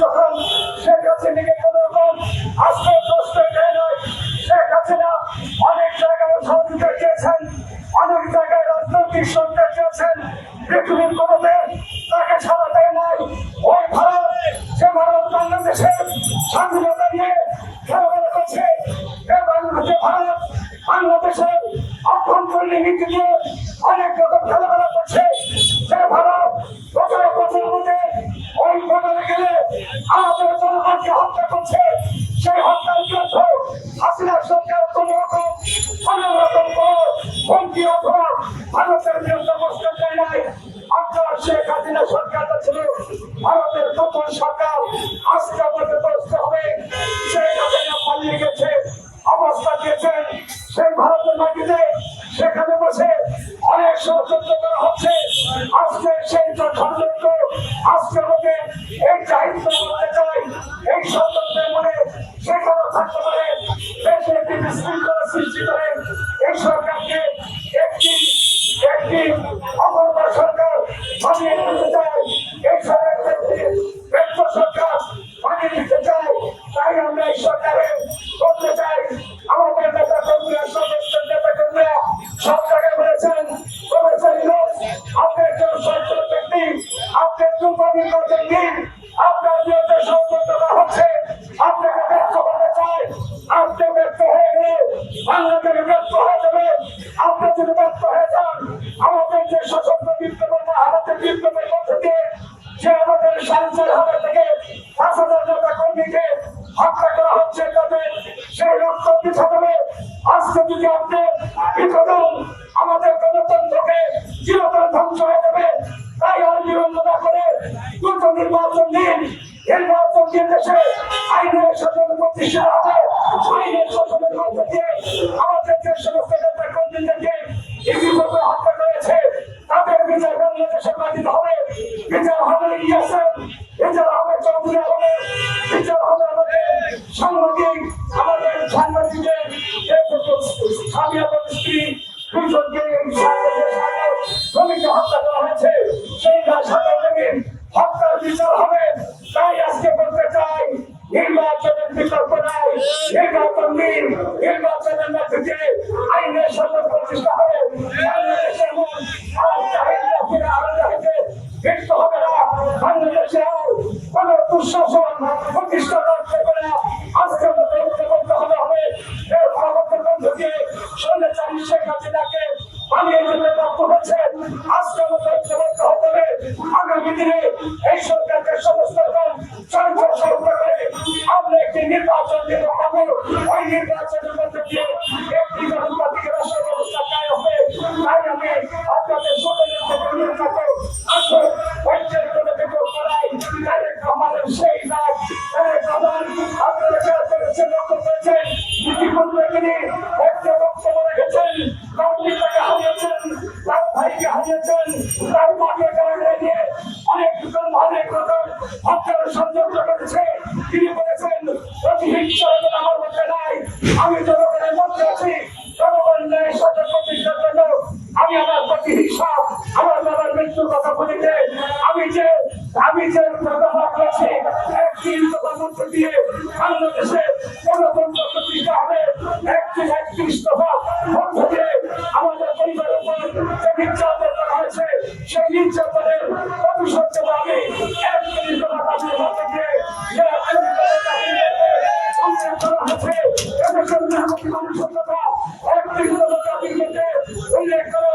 যখন শেখ হাসিনাকে কোনো রকম আজকে প্রশ্ন দেয় নয় শেখ হাসিনা অনেক জায়গায় সহযোগিতা চেয়েছেন অনেক জায়গায় রাজনৈতিক সরকার চেয়েছেন পৃথিবীর কোনো তাকে সারা দেয় নাই। ওই ভারত যে ভারত বাংলাদেশের স্বাধীনতা নিয়ে খেলাধুলা করছে। এবং যে ভারত, বাংলাদেশের অভ্যন্তরীণ নীতি নিয়ে অনেক রকম খেলাধুলা করছে। যে ভারত গত বছর মধ্যে ওই বদলে গেলে আমাদের জনগণকে হত্যা করছে। সেই হত্যার বিরুদ্ধে হাসিনা সরকার কোন রকম কোন রকম হুমকি অথবা ভারতের বিরুদ্ধে বসতে চায় নাই। আপনার শেখ হাসিনা ছিল ভারতের নতুন সরকার। আজকে আমাদের বসতে হবে, শেখ হাসিনা পালিয়ে আমাদের এই চাহিদা এই সন্তানদের মনে সেখানেও থাকতে পারে দেশে সৃষ্টি করে এই সরকারকে নির্বাচন দিন আপনার বিরুদ্ধে ষড়যন্ত্র করা হচ্ছে। আপনাকে ব্যর্থ করতে চাই। আপনি ব্যর্থ হয়ে গেলে বাংলাদেশ ব্যর্থ হয়ে যাবে। আপনি যদি ব্যর্থ হয়ে যান, আমাদের যে সশস্ত্র বিপ্লব আমাদের বিপ্লবের মধ্যে দিয়ে যে আমাদের সাহায্যের হাতে থেকে পাঁচ হাজার নেতা কর্মীকে হত্যা করা হচ্ছে, তাদের সেই রক্ত পিছা দেবে আজকে যদি আপনি আমাদের গণতন্ত্রকে চিরতরে ধ্বংস হয়ে যাবে। নির্বাচন দিন নির্বাচন দিয়ে দেশে আইনের শাসন প্রতিষ্ঠা হবে। আইনের শাসনের মধ্যে দিয়ে আমাদের যে সমস্ত নেতা কর্মীদেরকে ইতিপূর্বে হত্যা করেছে, তাদের বিচার বাংলাদেশের মাটিতে হবে। বিচার হবে ইয়াসের বিচার হবে চৌধুরী হবে বিচার হবে আমাদের সাংবাদিক, আমাদের সাংবাদিকের স্বামী এবং স্ত্রী দুজনকে শ্রমিককে হত্যা করা হয়েছে। এই সরকারকে সমস্ত রকম চর্চা করে আমরা একটি নির্বাচন দিতে পাবো ওই নির্বাচনের মধ্যে দিয়ে একটি গণতান্ত্রিক রাষ্ট্র ব্যবস্থা কায়ে হবে। তাই আমি আপনাদের সকলের অনুরোধ করব, আসুন, ঐক্যের জন্য বিপদ করাই তারেক রহমানের সেই নাম তারেক রহমান আপনারা খেয়াল করেছেন, লক্ষ্য করেছেন ইতিপূর্বে তিনি একটা বক্তব্য রেখেছেন। ভাইকে হারিয়েছেন তার মাকে কারণে নিয়ে অনেক রকম অনেক রকম হত্যার ষড়যন্ত্র করেছে। তিনি বলেছেন প্রতিহিংসা আমার মধ্যে নাই, আমি জনগণের মধ্যে আছি। জনগণ ন্যায় সচেতন প্রতিষ্ঠার জন্য আমি আমার প্রতিহিংসা, আমার বাবার মৃত্যুর কথা বলিতে আমি যে আমি যে দফা করেছি একটি দফার মধ্যে দিয়ে বাংলাদেশে গণতন্ত্র প্রতিষ্ঠা হবে। একটি একত্রিশ দফা মধ্য হয়েছে সেই নির্যাতনের প্রতিশোধ দেবো আমি। একত্রিশ দফা দাবির মধ্যে দিয়ে উল্লেখ করা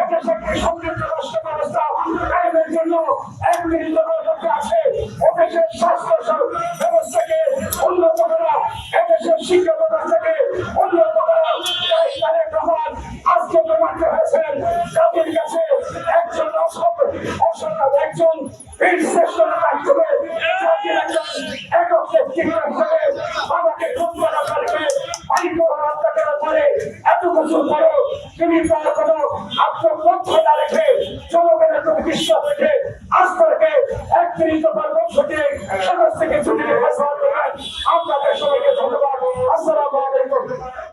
এদেশে একটি সমৃদ্ধ ব্যবস্থা কায়েমের জন্য দফা মধ্যে আছে। এদেশের স্বাস্থ্য সব- ব্যবস্থাকে উন্নত করা, এদেশের শিক্ষা ব্যবস্থাকে উন্নত করা। তাই তারেক রহমান আজকে প্রমাণিত হয়েছেন। জাতির কাছে অসৎ এত কিছু করো তুমি তার কোনো আত্মপক্ষতা রেখে জনগণের বিশ্বাস রেখে আজ এক মিনিট তোমার লক্ষ দিয়ে সমাজ থেকে ছুটি রেখে আমরা সবাইকে ধন্যবাদ আসসালামু আলাইকুম